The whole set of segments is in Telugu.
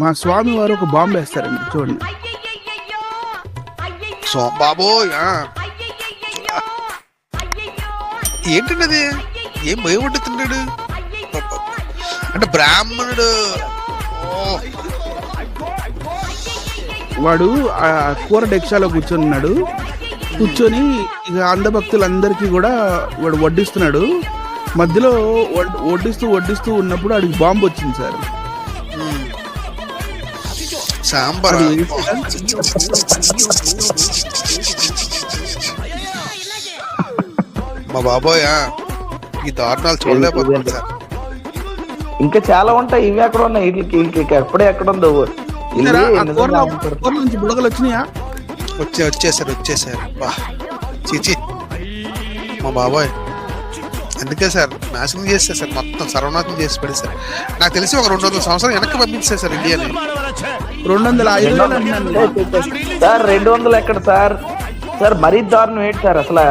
మా స్వామి వారు ఒక బాంబు వేస్తారండి చూడండి. సో బాబోయ్ ఏంటండి అది ఏం భయం అంటే బ్రాహ్మణుడు. వాడు ఆ కూర డెక్షాలో కూర్చొని ఉన్నాడు కూర్చొని ఇక అందభక్తులందరికీ కూడా వాడు వడ్డిస్తున్నాడు. మధ్యలో వడ్- వడ్డిస్తూ వడ్డిస్తూ ఉన్నప్పుడు ఆడికి బాంబు వచ్చింది సార్. సాంబార్. మా బాబోయ్. ఈ దారుణాలు చూడలేకపోతున్నాను సార్ ఇంకా చాలా ఉంటాయి ఇవి ఎక్కడ ఉన్నాయి? వీటికి ఎప్పుడే ఎక్కడ ఉందో నుంచి బుడగలు వచ్చినాయా? వచ్చే వచ్చేసారు వచ్చేసారు. బా. చీచి మా బాబోయ్. అందుకే సార్ నాశనం చేస్తారు సార్ మొత్తం సర్వనాశనం చేసి పడేసారు. నాకు తెలిసి ఒక రెండు వందల సంవత్సరాలు వెనక్కి పంపించారు సార్ ఇండియాని. రెండు వందల ఐదు సార్ రెండు వందలు ఎక్కడ సార్? సార్ మరీ దారుణం ఏంటి సార్ అసలు?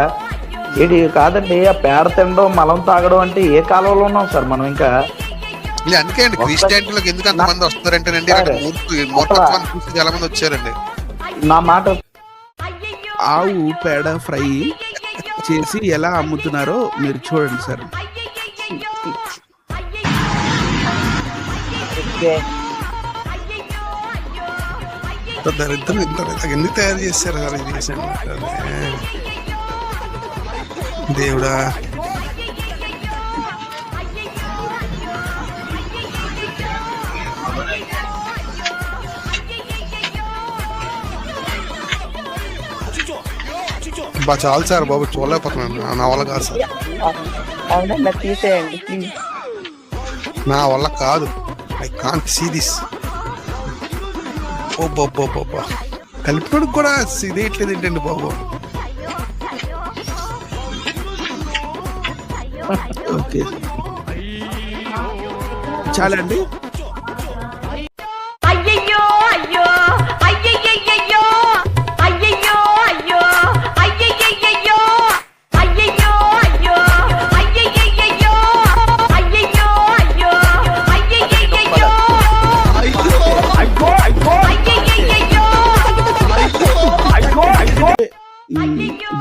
ఏంటి కాదండి ఆ పేడ తినడం మలం తాగడం అంటే ఏ కాలంలో ఉన్నాం సార్ మనం ఇంకా? ఇది అందుకే అండి క్రిస్టియానిటీలోకి ఎందుకు అంతమంది వస్తున్నారంటేనండి మూర్ఖత్వాన్ని చూసి చాలా మంది వచ్చారండి. నా మాట ఆవు పేడ ఫ్రై చేసి ఎలా అమ్ముతున్నారో మీరు చూడండి సార్. దరిద్రం ఇంత ఎందుకు తయారు చేశారు సార్ ఇది? దేవుడా. బా చాలు సార్ బాబు చూడలేకపోతున్నాను. నా- వల్ల కాదు సార్. అవునన్నా తీసేయండి ప్లీజ్ నా వల్ల కాదు. ఐ కాంట్ సీ దిస్ ఓ బాబా బాబా కలిపినోడు కూడా ఇదేయట్లేదు ఏంటండి బాబు? ఓకే. చాలా అండి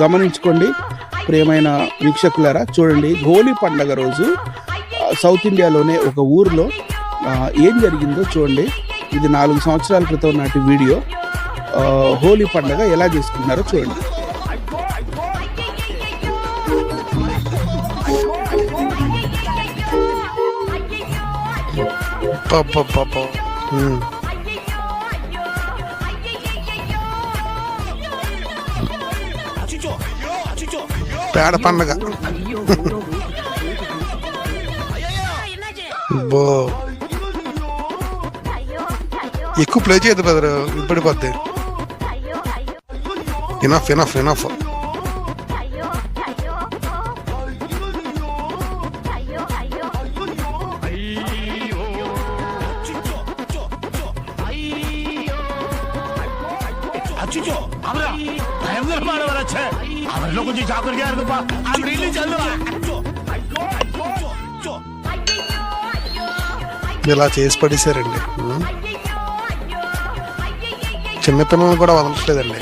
గమనించుకోండి. ప్రియమైన వీక్షకులారా చూడండి హోలీ పండగ రోజు సౌత్ ఇండియాలోనే ఒక ఊరిలో ఏం జరిగిందో చూడండి. ఇది నాలుగు సంవత్సరాల క్రితం నాటి వీడియో. హోలీ పండగ ఎలా చేసుకున్నారో చూడండి. పాప pegar pan acá. Bo. Y es cumple de Pedro, pero cuate. Enough, enough, enough. Chicho, habla. చంద్ర మాడ వచ్చే అందులో కొంచెం జాగ్రత్తగా ఇరుగుపా ఇలా చేసి పడేశారండి చిన్నపిల్లల్ని కూడా వదలట్లేదండి.